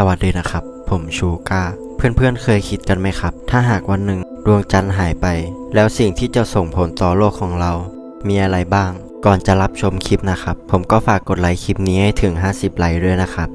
สวัสดีนะครับ ผมชูก้า เพื่อนๆเคยคิดกันไหมครับ ถ้าหากวันหนึ่งดวงจันทร์หายไป แล้วสิ่งที่จะส่งผลต่อโลกของเรา มีอะไรบ้าง ก่อนจะรับชมคลิปนะครับ ผมก็ฝากกดไลค์คลิปนี้ให้ถึง 50 ไลค์ด้วยนะครับ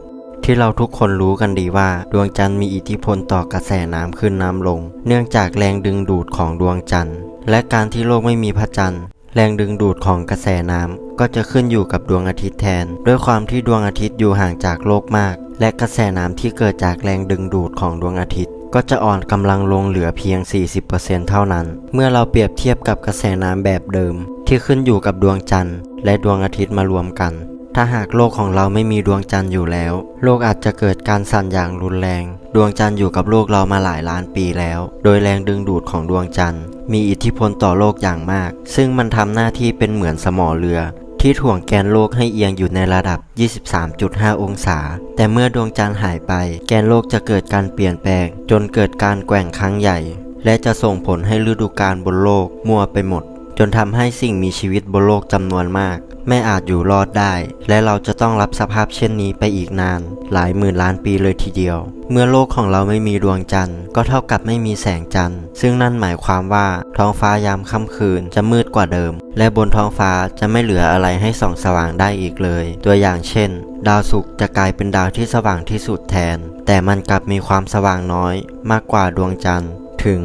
ที่เราทุกคนรู้กันดีว่า ดวงจันทร์มีอิทธิพลต่อกระแสน้ำขึ้นน้ำลง เนื่องจากแรงดึงดูดของดวงจันทร์ และการที่โลกไม่มีพระจันทร์ แรงดึงดูดของกระแสน้ำก็จะขึ้นอยู่กับดวงอาทิตย์แทน ด้วยความที่ดวงอาทิตย์อยู่ห่างจากโลกมาก และกระแสน้ำที่เกิดจากแรงดึงดูดของดวงอาทิตย์ ก็จะอ่อนกำลังลงเหลือเพียง 40%เท่านั้น เมื่อเราเปรียบเทียบกับกระแสน้ำแบบเดิม ที่ขึ้นอยู่กับดวงจันทร์ และดวงอาทิตย์มารวมกัน ถ้าหากโลกของเราไม่มีดวงจันทร์อยู่แล้ว โลกอาจจะเกิดการสั่นอย่างรุนแรง ดวงจันทร์อยู่กับโลกเรามาหลายล้านปีแล้ว โดยแรงดึงดูดของดวงจันทร์ มีอิทธิพลต่อโลกอย่างมาก ซึ่งมันทำหน้าที่เป็นเหมือนสมอเรือ ที่ถ่วงแกนโลกให้เอียงอยู่ในระดับ 23.5 องศา แต่เมื่อดวงจันทร์หายไป แกนโลกจะเกิดการเปลี่ยนแปลง จนเกิดการแกว่งครั้งใหญ่ และจะส่งผลให้ฤดูกาลบนโลกมั่วไปหมด จนทำให้สิ่งมีชีวิตบนโลกจำนวนมาก ไม่อาจอยู่รอดได้ และเราจะต้องรับสภาพเช่นนี้ไปอีกนาน หลายหมื่นล้านปีเลยทีเดียว เมื่อโลกของเราไม่มีดวงจันทร์ ก็เท่ากับไม่มีแสงจันทร์ ซึ่งนั่นหมายความว่าท้องฟ้ายามค่ำคืนจะมืดกว่าเดิม และบนท้องฟ้าจะไม่เหลืออะไรให้ส่องสว่างได้อีกเลย ตัวอย่างเช่น ดาวศุกร์จะกลายเป็นดาวที่สว่างที่สุดแทน แต่มันกลับมีความสว่างน้อย มากกว่าดวงจันทร์ถึง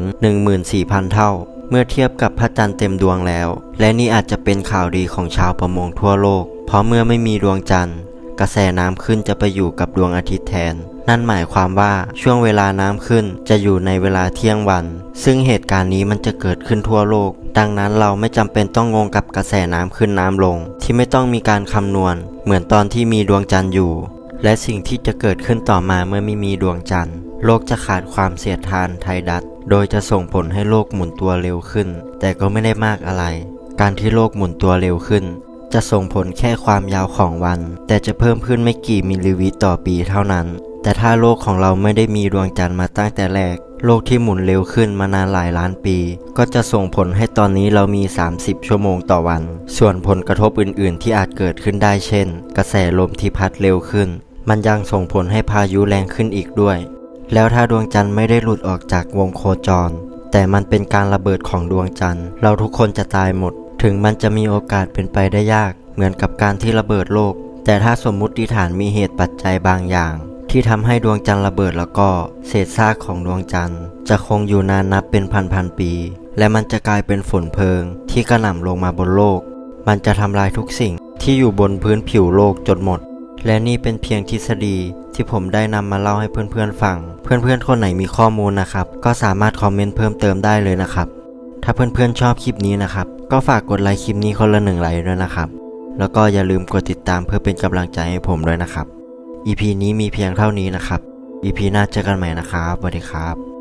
14,000 เท่า เมื่อเทียบกับพระจันทร์เต็มดวงแล้ว และนี่อาจจะเป็นข่าวดีของชาวประมงทั่วโลก เพราะเมื่อไม่มีดวงจันทร์ กระแสน้ำขึ้นจะไปอยู่กับดวงอาทิตย์แทน นั่นหมายความว่าช่วงเวลาน้ำขึ้นจะอยู่ในเวลาเที่ยงวัน ซึ่งเหตุการณ์นี้มันจะเกิดขึ้นทั่วโลก ดังนั้นเราไม่จำเป็นต้องงงกับกระแสน้ำขึ้นน้ำลง ที่ไม่ต้องมีการคำนวณ เหมือนตอนที่มีดวงจันทร์อยู่ และสิ่งที่จะเกิดขึ้นต่อมาเมื่อไม่มีดวงจันทร์ โลกจะขาดความเสียดทานไทดัส โดยจะส่งผลให้โลกหมุนตัวเร็วขึ้น แต่ก็ไม่ได้มากอะไร การที่โลกหมุนตัวเร็วขึ้น จะส่งผลแค่ความยาวของวัน แต่จะเพิ่มขึ้นไม่กี่มิลลิวิต่อปีเท่านั้น แต่ถ้าโลกของเราไม่ได้มีดวงจันทร์มาตั้งแต่แรก โลกที่หมุนเร็วขึ้นมานานหลายล้านปี ก็จะส่งผลให้ตอนนี้เรามี 30 ชั่วโมงต่อวัน ส่วนผลกระทบอื่น ๆ ที่อาจเกิดขึ้นได้เช่น กระแสลมที่พัดเร็วขึ้น มันยังส่งผลให้พายุแรงขึ้นอีกด้วย แล้วถ้าดวงจันทร์ไม่ได้หลุดออกจากวงโคจร แต่มันเป็นการระเบิดของดวงจันทร์ เราทุกคนจะตายหมด ถึงมันจะมีโอกาสเป็นไปได้ยาก เหมือนกับการที่ระเบิดโลก แต่ถ้าสมมุติฐานมีเหตุปัจจัยบางอย่าง ที่ทำให้ดวงจันทร์ระเบิดแล้วก็ เศษซากของดวงจันทร์ จะคงอยู่นานนับเป็นพันพันปี และมันจะกลายเป็นฝนเพลิง ที่กระหน่ำลงมาบนโลก มันจะทำลายทุกสิ่งที่อยู่บนพื้นผิวโลกจนหมด และนี่เป็นเพียงทฤษฎีที่ผมได้นำมาเล่าให้เพื่อนๆฟัง เพื่อนๆคนไหนมีข้อมูลนะครับ ก็สามารถคอมเมนต์เพิ่มเติมได้เลยนะครับ ถ้าเพื่อนๆชอบคลิปนี้นะครับ ก็ฝากกดไลค์คลิปนี้คนละหนึ่งไลค์ด้วยนะครับ แล้วก็อย่าลืมกดติดตามเพื่อเป็นกำลังใจให้ผมด้วยนะครับ EP นี้มีเพียงเท่านี้นะครับ EP หน้าเจอกันใหม่นะครับสวัสดีครับ